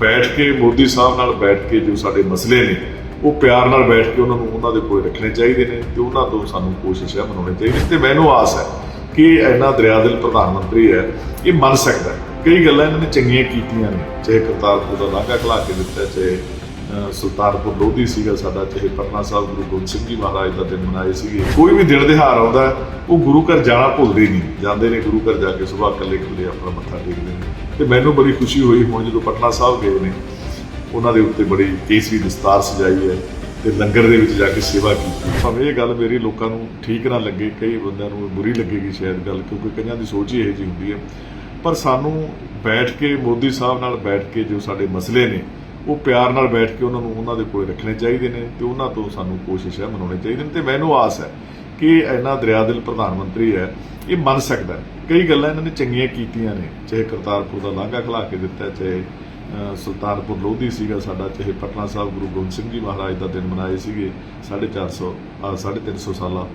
ਬੈਠ ਕੇ ਮੋਦੀ ਸਾਹਿਬ ਨਾਲ ਬੈਠ ਕੇ ਜੋ ਸਾਡੇ ਮਸਲੇ ਨੇ, ਉਹ ਪਿਆਰ ਨਾਲ ਬੈਠ ਕੇ ਉਹਨਾਂ ਨੂੰ ਉਹਨਾਂ ਦੇ ਕੋਲ ਰੱਖਣੇ ਚਾਹੀਦੇ ਨੇ ਤੇ ਉਹਨਾਂ ਤੋਂ ਸਾਨੂੰ ਕੋਸ਼ਿਸ਼ ਹੈ ਮਨਾਉਣੀ ਚਾਹੀਦੀ ਤੇ ਮੈਨੂੰ ਆਸ ਹੈ ਕਿ ਇੰਨਾ ਦਰਿਆਦਿਲ ਪ੍ਰਧਾਨ ਮੰਤਰੀ ਹੈ, ਇਹ ਮੰਨ ਸਕਦਾ ਹੈ। ਕਈ ਗੱਲਾਂ ਇਹਨਾਂ ਨੇ ਚੰਗੀਆਂ ਕੀਤੀਆਂ ਨੇ, ਚਾਹੇ ਕਰਤਾਰਪੁਰ ਦਾ ਲਾਂਘਾ ਖਲਾ ਕੇ ਦਿੱਤਾ, ਚਾਹੇ ਸੁਲਤਾਨਪੁਰ ਲੋਧੀ ਸੀਗਾ ਸਾਡਾ, ਚਾਹੇ ਪਟਨਾ ਸਾਹਿਬ ਗੁਰੂ ਗੋਬਿੰਦ ਸਿੰਘ ਜੀ ਮਹਾਰਾਜ ਦਾ ਦਿਨ ਮਨਾਏ ਸੀਗੇ। ਕੋਈ ਵੀ ਦਿਨ ਦਿਹਾੜ ਆਉਂਦਾ ਉਹ ਗੁਰੂ ਘਰ ਜਾਣਾ ਭੁੱਲਦੇ ਨਹੀਂ, ਜਾਂਦੇ ਨੇ ਗੁਰੂ ਘਰ ਜਾ ਕੇ ਸੁਬਾਹ ਇਕੱਲੇ ਇਕੱਲੇ ਆਪਣਾ ਮੱਥਾ ਟੇਕਦੇ ਨੇ। ਤੇ ਮੈਨੂੰ ਬੜੀ ਖੁਸ਼ੀ ਹੋਈ ਹੁਣ ਜਦੋਂ ਪਟਨਾ ਸਾਹਿਬ ਗਏ ਨੇ, ਉਹਨਾਂ ਦੇ ਉੱਤੇ ਬੜੀ ਕੇਸਰੀ ਦਸਤਾਰ ਸਜਾਈ ਹੈ ਤੇ ਲੰਗਰ ਦੇ ਵਿੱਚ ਜਾ ਕੇ ਸੇਵਾ ਕੀਤੀ। ਭਾਵੇਂ ਇਹ ਗੱਲ ਮੇਰੀ ਲੋਕਾਂ ਨੂੰ ਠੀਕ ਨਾ ਲੱਗੇ, ਕਈ ਬੰਦਿਆਂ ਨੂੰ ਬੁਰੀ ਲੱਗੇਗੀ ਸ਼ਾਇਦ ਗੱਲ, ਕਿਉਂਕਿ ਕਈਆਂ ਦੀ ਸੋਚ ਹੀ ਇਹੋ ਜਿਹੀ ਹੁੰਦੀ ਹੈ। ਪਰ ਸਾਨੂੰ ਬੈਠ ਕੇ ਮੋਦੀ ਸਾਹਿਬ ਨਾਲ ਬੈਠ ਕੇ ਜੋ ਸਾਡੇ ਮਸਲੇ ਨੇ, ਉਹ ਪਿਆਰ ਨਾਲ ਬੈਠ ਕੇ ਉਹਨਾਂ ਨੂੰ ਉਹਨਾਂ ਦੇ ਕੋਲ ਰੱਖਣੇ ਚਾਹੀਦੇ ਨੇ ਤੇ ਉਹਨਾਂ ਤੋਂ ਸਾਨੂੰ ਕੋਸ਼ਿਸ਼ ਹੈ ਮਨਾਉਣੀ ਚਾਹੀਦੇ ਨੇ ਤੇ ਮੈਨੂੰ ਆਸ ਹੈ ਕਿ ਇੰਨਾ ਦਰਿਆਦਿਲ ਪ੍ਰਧਾਨ ਮੰਤਰੀ ਹੈ, ਇਹ ਮੰਨ ਸਕਦਾ ਹੈ। ਕਈ ਗੱਲਾਂ ਇਹਨਾਂ ਨੇ ਚੰਗੀਆਂ ਕੀਤੀਆਂ ਨੇ, ਚਾਹੇ ਕਰਤਾਰਪੁਰ ਦਾ ਲਾਂਘਾ ਖਲਾ ਕੇ ਦਿੱਤਾ, ਚਾਹੇ ਸੁਲਤਾਨਪੁਰ ਲੋਧੀ ਸੀਗਾ ਸਾਡਾ, ਚਾਹੇ ਪਟਨਾ ਸਾਹਿਬ ਗੁਰੂ ਗੋਬਿੰਦ ਸਿੰਘ ਜੀ ਮਹਾਰਾਜ ਦਾ ਦਿਨ ਮਨਾਏ ਸੀਗੇ 450 ਆ 350 ਸਾਲਾ।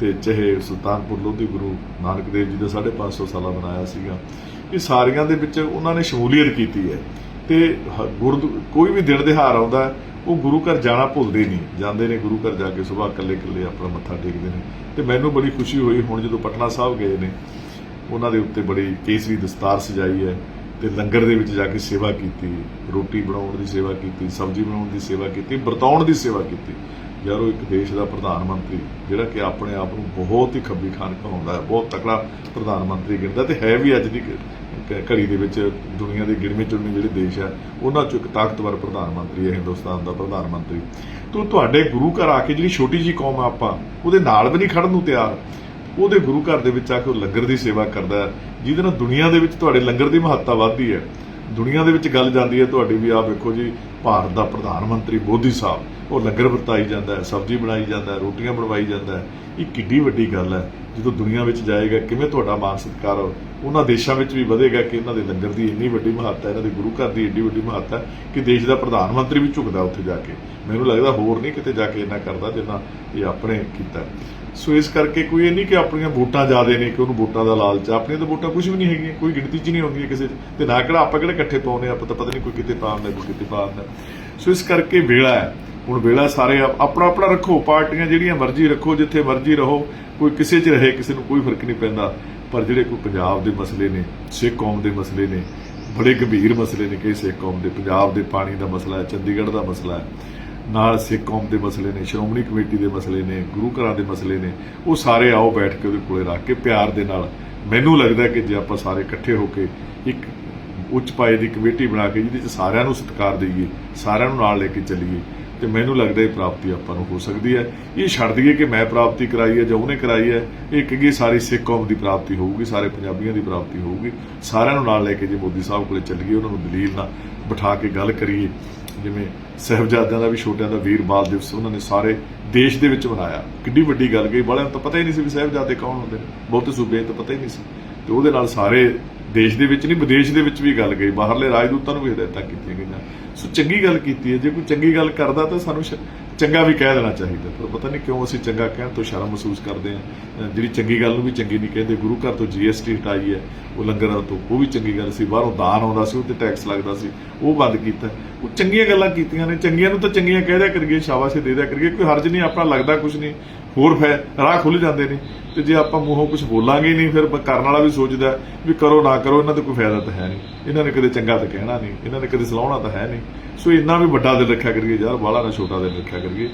ਤੇ ਚਾਹੇ ਸੁਲਤਾਨਪੁਰ ਲੋਧੀ ਗੁਰੂ ਨਾਨਕ ਦੇਵ ਜੀ ਦਾ 550 ਸਾਲਾ ਮਨਾਇਆ ਸੀਗਾ। ਇਹ ਸਾਰੀਆਂ ਦੇ ਵਿੱਚ ਉਹਨਾਂ ਨੇ ਸ਼ਮੂਲੀਅਤ ਕੀਤੀ ਹੈ। ਤੇ ਹ- ਗੁਰਦ, ਕੋਈ ਵੀ ਦਿਨ ਦਿਹਾੜ ਆਉਂਦਾ ਉਹ ਗੁਰੂ ਘਰ ਜਾਣਾ ਭੁੱਲਦੇ ਨਹੀਂ। ਜਾਂਦੇ ਨੇ ਗੁਰੂ ਘਰ ਜਾ ਕੇ ਸੁਬਾਹ ਇਕੱਲੇ ਇਕੱਲੇ ਆਪਣਾ ਮੱਥਾ ਟੇਕਦੇ ਨੇ। ਤੇ ਮੈਨੂੰ ਬੜੀ ਖੁਸ਼ੀ ਹੋਈ ਹੁਣ ਜਦੋਂ ਪਟਨਾ ਸਾਹਿਬ ਗਏ ਨੇ, ਉਹਨਾਂ ਦੇ ਉੱਤੇ ਬੜੀ ਕੇਸਰੀ ਦਸਤਾਰ ਸਜਾਈ ਹੈ ਤੇ ਲੰਗਰ ਦੇ ਵਿੱਚ ਜਾ ਕੇ ਸੇਵਾ ਕੀਤੀ, ਰੋਟੀ ਬਣਾਉਣ ਦੀ ਸੇਵਾ ਕੀਤੀ, ਸਬਜ਼ੀ ਬਣਾਉਣ ਦੀ ਸੇਵਾ ਕੀਤੀ, ਵਰਤਾਉਣ ਦੀ ਸੇਵਾ ਕੀਤੀ। ਯਾਰੋ, ਇੱਕ ਦੇਸ਼ ਦਾ ਪ੍ਰਧਾਨ ਮੰਤਰੀ, ਜਿਹੜਾ ਕਿ ਆਪਣੇ ਆਪ ਨੂੰ ਬਹੁਤ ਹੀ ਖੱਬੀ ਖਾਨ ਕਹਾਉਂਦਾ ਹੈ, ਬਹੁਤ ਤਕੜਾ ਪ੍ਰਧਾਨ ਮੰਤਰੀ ਗਿਣਦਾ ਤੇ ਹੈ ਵੀ ਅੱਜ ਦੀ ਘੜੀ ਦੇ ਵਿੱਚ ਦੁਨੀਆ ਦੇ ਗਿਣਵੇਂ ਚੁਣਵੇਂ ਜਿਹੜੇ ਦੇਸ਼ ਆ, ਉਹਨਾਂ ਚੋਂ ਇੱਕ ਤਾਕਤਵਰ ਪ੍ਰਧਾਨ ਮੰਤਰੀ ਹੈ, ਹਿੰਦੁਸਤਾਨ ਦਾ ਪ੍ਰਧਾਨ ਮੰਤਰੀ। ਤੋਂ ਤੁਹਾਡੇ ਗੁਰੂ ਘਰ ਆ ਕੇ ਜਿਹੜੀ ਛੋਟੀ ਜੀ ਕੌਮ ਆ ਆਪਾਂ, ਉਹਦੇ ਨਾਲ ਵੀ ਨਹੀਂ ਖੜਨ ਨੂੰ ਤਿਆਰ। ਉਹਦੇ ਗੁਰੂ ਘਰ ਦੇ ਵਿੱਚ ਆ ਕੇ ਉਹ ਲੰਗਰ ਦੀ ਸੇਵਾ ਕਰਦਾ ਹੈ, ਜਿਹਦੇ ਨਾਲ ਦੁਨੀਆ ਦੇ ਵਿੱਚ ਤੁਹਾਡੇ ਲੰਗਰ ਦੀ ਮਹੱਤਤਾ ਵੱਧਦੀ ਹੈ। ਦੁਨੀਆ ਦੇ ਵਿੱਚ ਗੱਲ ਜਾਂਦੀ ਹੈ, ਤੁਹਾਡੀ ਵੀ ਆਹ ਵੇਖੋ ਜੀ ਭਾਰਤ ਦਾ ਪ੍ਰਧਾਨ ਮੰਤਰੀ ਮੋਦੀ ਸਾਹਿਬ, ਉਹ ਲੰਗਰ ਵਰਤਾਈ ਜਾਂਦਾ ਹੈ, ਸਬਜ਼ੀ ਬਣਾਈ ਜਾਂਦਾ ਹੈ, ਰੋਟੀਆਂ ਬਣਵਾਈ ਜਾਂਦਾ ਹੈ। ਇਹ ਕਿੱਡੀ ਵੱਡੀ ਗੱਲ ਹੈ। ਜਦੋਂ ਦੁਨੀਆ ਵਿੱਚ ਜਾਏਗਾ, ਕਿਵੇਂ ਤੁਹਾਡਾ ਮਾਨ ਸਤਿਕਾਰ ਉਹਨਾਂ ਦੇਸ਼ਾਂ ਵਿੱਚ ਵੀ ਵਧੇਗਾ ਕਿ ਇਹਨਾਂ ਦੇ ਲੰਗਰ ਦੀ ਇੰਨੀ ਵੱਡੀ ਮਹੱਤਤਾ ਇਹਨਾਂ ਦੇ ਗੁਰੂ ਘਰ ਦੀ ਇੰਨੀ ਵੱਡੀ ਮਹੱਤਤਾ ਕਿ ਦੇਸ਼ ਦਾ ਪ੍ਰਧਾਨ ਮੰਤਰੀ ਵੀ ਝੁਕਦਾ ਉੱਥੇ ਜਾ ਕੇ। ਮੈਨੂੰ ਲੱਗਦਾ ਹੋਰ ਨਹੀਂ ਕਿਤੇ ਜਾ ਕੇ ਇੰਨਾ ਕਰਦਾ ਜਿੰਨਾ ਇਹ ਆਪਣੇ ਕੀਤਾ ਸੋ ਇਸ ਕਰਕੇ ਕੋਈ ਇਹ ਨਹੀਂ ਕਿ ਆਪਣੀਆਂ ਵੋਟਾਂ ਜ਼ਿਆਦੇ ਨੇ, ਕਿ ਉਹਨੂੰ ਵੋਟਾਂ ਦਾ ਲਾਲਚ ਆਪਣੀਆਂ ਤਾਂ ਵੋਟਾਂ ਕੁਝ ਵੀ ਨਹੀਂ ਹੈਗੀਆਂ, ਕੋਈ ਗਿਣਤੀ 'ਚ ਨਹੀਂ ਆਉਂਦੀਆਂ ਕਿਸੇ 'ਚ। ਤੇ ਨਾ ਕਿਹੜਾ ਆਪਾਂ ਕਿਹੜੇ ਇਕੱਠੇ ਪਾਉਨੇ ਆਪਾਂ ਤਾਂ ਪਤਾ ਨਹੀਂ ਕੋਈ ਕਿਤੇ ਪਾਉਂਦਾ ਕੋਈ ਕਿਤੇ ਪਾਉਂਦਾ ਸੋ ਇਸ ਕਰਕੇ ਵੇਲਾ ਹੈ। ਹੁਣ ਵੇਲਾ ਸਾਰੇ ਆਪਣਾ ਆਪਣਾ ਰੱਖੋ, ਪਾਰਟੀਆਂ ਜਿਹੜੀਆਂ ਮਰਜ਼ੀ ਰੱਖੋ, ਜਿੱਥੇ ਮਰਜ਼ੀ ਰਹੋ। ਕੋਈ ਕਿਸੇ 'ਚ ਰਹੇ, ਕਿਸੇ ਨੂੰ ਕੋਈ ਫ਼ਰਕ ਨਹੀਂ ਪੈਂਦਾ। ਪਰ ਜਿਹੜੇ ਕੋਈ ਪੰਜਾਬ ਦੇ ਮਸਲੇ ਨੇ, ਸਿੱਖ ਕੌਮ ਦੇ ਮਸਲੇ ਨੇ, ਬੜੇ ਗੰਭੀਰ ਮਸਲੇ ਨੇ ਕਿ ਸਿੱਖ ਕੌਮ ਦੇ। ਪੰਜਾਬ ਦੇ ਪਾਣੀ ਦਾ ਮਸਲਾ ਹੈ, ਚੰਡੀਗੜ੍ਹ ਦਾ ਮਸਲਾ ਹੈ। ਨਾਲ ਸਿੱਖ ਕੌਮ ਦੇ ਮਸਲੇ ਨੇ, ਸ਼੍ਰੋਮਣੀ ਕਮੇਟੀ ਦੇ ਮਸਲੇ ਨੇ, ਗੁਰੂ ਘਰਾਂ ਦੇ ਮਸਲੇ ਨੇ, ਉਹ ਸਾਰੇ ਆਓ ਬੈਠ ਕੇ ਉਹਦੇ ਕੋਲੇ ਰੱਖ ਕੇ ਪਿਆਰ ਦੇ ਨਾਲ। ਮੈਨੂੰ ਲੱਗਦਾ ਕਿ ਜੇ ਆਪਾਂ ਸਾਰੇ ਇਕੱਠੇ ਹੋ ਕੇ ਇੱਕ ਉੱਚ ਪਾਏ ਦੀ ਕਮੇਟੀ ਬਣਾ ਕੇ ਜਿਹਦੇ ਚ ਸਾਰਿਆਂ ਨੂੰ ਸਤਿਕਾਰ ਦਈਏ, ਸਾਰਿਆਂ ਨੂੰ ਨਾਲ ਲੈ ਕੇ ਚੱਲੀਏ, ਤੇ ਮੈਨੂੰ ਲੱਗਦਾ ਇਹ ਪ੍ਰਾਪਤੀ ਆਪਾਂ ਨੂੰ ਹੋ ਸਕਦੀ ਹੈ। ਇਹ ਛੱਡ ਦਈਏ ਕਿ ਮੈਂ ਪ੍ਰਾਪਤੀ ਕਰਾਈ ਹੈ ਜਾਂ ਉਹਨੇ ਕਰਾਈ ਹੈ, ਇਹ ਕਹੀਏ ਸਾਰੀ ਸਿੱਖ ਕੌਮ ਦੀ ਪ੍ਰਾਪਤੀ ਹੋਊਗੀ, ਸਾਰੇ ਪੰਜਾਬੀਆਂ ਦੀ ਪ੍ਰਾਪਤੀ ਹੋਊਗੀ। ਸਾਰਿਆਂ ਨੂੰ ਨਾਲ ਲੈ ਕੇ ਜੇ ਮੋਦੀ ਸਾਹਿਬ ਕੋਲੇ ਚੱਲੀਏ, ਉਹਨਾਂ ਨੂੰ ਦਲੀਲ ਨਾਲ ਬਿਠਾ ਕੇ ਗੱਲ ਕਰੀਏ। ਜਿਵੇਂ ਸਹਿਬਜ਼ਾਦਿਆਂ ਦਾ ਵੀ, ਛੋਟਿਆਂ ਦਾ ਵੀਰ ਬਾਲ ਦਿਵਸ, ਉਹਨਾਂ ਨੇ ਸਾਰੇ ਦੇਸ਼ ਦੇ ਵਿੱਚ ਮਨਾਇਆ। ਕਿੱਡੀ ਵੱਡੀ ਗੱਲ ਗਈ ਬਾਲਿਆਂ ਨੂੰ ਤਾਂ ਪਤਾ ਹੀ ਨਹੀਂ ਸੀ ਵੀ ਸਹਿਬਜ਼ਾਦੇ ਕੌਣ ਹੁੰਦੇ ਨੇ। ਬਹੁਤੇ ਸੂਬਿਆਂ 'ਚ ਤਾਂ ਪਤਾ ਹੀ ਨਹੀਂ ਸੀ। ਤੇ ਉਹਦੇ ਨਾਲ ਸਾਰੇ ਦੇਸ਼ ਦੇ ਵਿੱਚ ਨਹੀਂ, ਵਿਦੇਸ਼ ਦੇ ਵਿੱਚ ਵੀ ਗੱਲ ਗਈ। ਬਾਹਰਲੇ ਰਾਜਦੂਤਾਂ ਨੂੰ ਵੀ ਹਦਾਇਤਾਂ ਕੀਤੀਆਂ ਗਈਆਂ। ਸੋ ਚੰਗੀ ਗੱਲ ਕੀਤੀ ਹੈ। ਜੇ ਕੋਈ ਚੰਗੀ ਗੱਲ ਕਰਦਾ ਤਾਂ ਸਾਨੂੰ ਚੰਗਾ ਵੀ ਕਹਿ ਦੇਣਾ ਚਾਹੀਦਾ। ਪਰ ਪਤਾ ਨਹੀਂ ਕਿਉਂ ਅਸੀਂ ਚੰਗਾ ਕਹਿਣ ਤੋਂ ਸ਼ਰਮ ਮਹਿਸੂਸ ਕਰਦੇ ਹਾਂ। ਜਿਹੜੀ ਚੰਗੀ ਗੱਲ ਨੂੰ ਵੀ ਚੰਗੀ ਨਹੀਂ ਕਹਿੰਦੇ। ਗੁਰੂ ਘਰ ਤੋਂ ਜੀਐਸਟੀ ਹਟਾਈ ਹੈ। ਉਹ ਲੰਗਰਾਂ ਤੋਂ ਉਹ ਵੀ ਚੰਗੀ ਗੱਲ ਸੀ। ਬਾਹਰੋਂ ਦਾਨ ਆਉਂਦਾ ਸੀ ਉਹ ਤੇ ਟੈਕਸ ਲੱਗਦਾ ਸੀ। ਉਹ ਬੰਦ ਕੀਤਾ। ਉਹ ਚੰਗੀਆਂ ਗੱਲਾਂ ਕੀਤੀਆਂ ਨੇ। ਚੰਗੀਆਂ ਨੂੰ ਤਾਂ ਚੰਗੀਆਂ ਕਹਿ ਦਿਆ ਕਰੀਏ, ਸ਼ਾਬਾਸ਼ੀ ਦੇ ਦਿਆ ਕਰੀਏ। ਕੋਈ ਹਰਜ ਨਹੀਂ, ਆਪਣਾ ਲੱਗਦਾ ਕੁਝ ਨਹੀਂ। ਹੋਰ ਫੈ ਰਾਹ ਖੁੱਲ ਜਾਂਦੇ ਨੇ। ਤੇ ਜੇ ਆਪਾਂ ਮੂੰਹੋਂ ਕੁਝ ਬੋਲਾਂਗੇ ਨਹੀਂ, ਫਿਰ ਕਰਨ ਵਾਲਾ ਵੀ ਸੋਚਦਾ ਵੀ ਕਰੋ ਨਾ ਕਰੋ, ਇਹਨਾਂ ਦਾ ਕੋਈ ਫਾਇਦਾ ਤਾਂ ਹੈ ਨਹੀਂ। ਇਹਨਾਂ ਨੇ ਕਦੇ ਚੰਗਾ ਤਾਂ ਕਹਿਣਾ ਨਹੀਂ, ਇਹਨਾਂ ਨੇ ਕਦੇ ਸਲਾਹਣਾ ਤਾਂ ਹੈ ਨਹੀਂ। ਸੋ ਇੰਨਾ ਵੀ ਵੱਡਾ ਦਿਲ ਰੱਖਿਆ ਕਰੀਏ ਯਾਰ ਬਾਹਲਾ ਨਾ ਛੋਟਾ ਦਿਲ ਰੱਖਿਆ ਕਰੀਏ।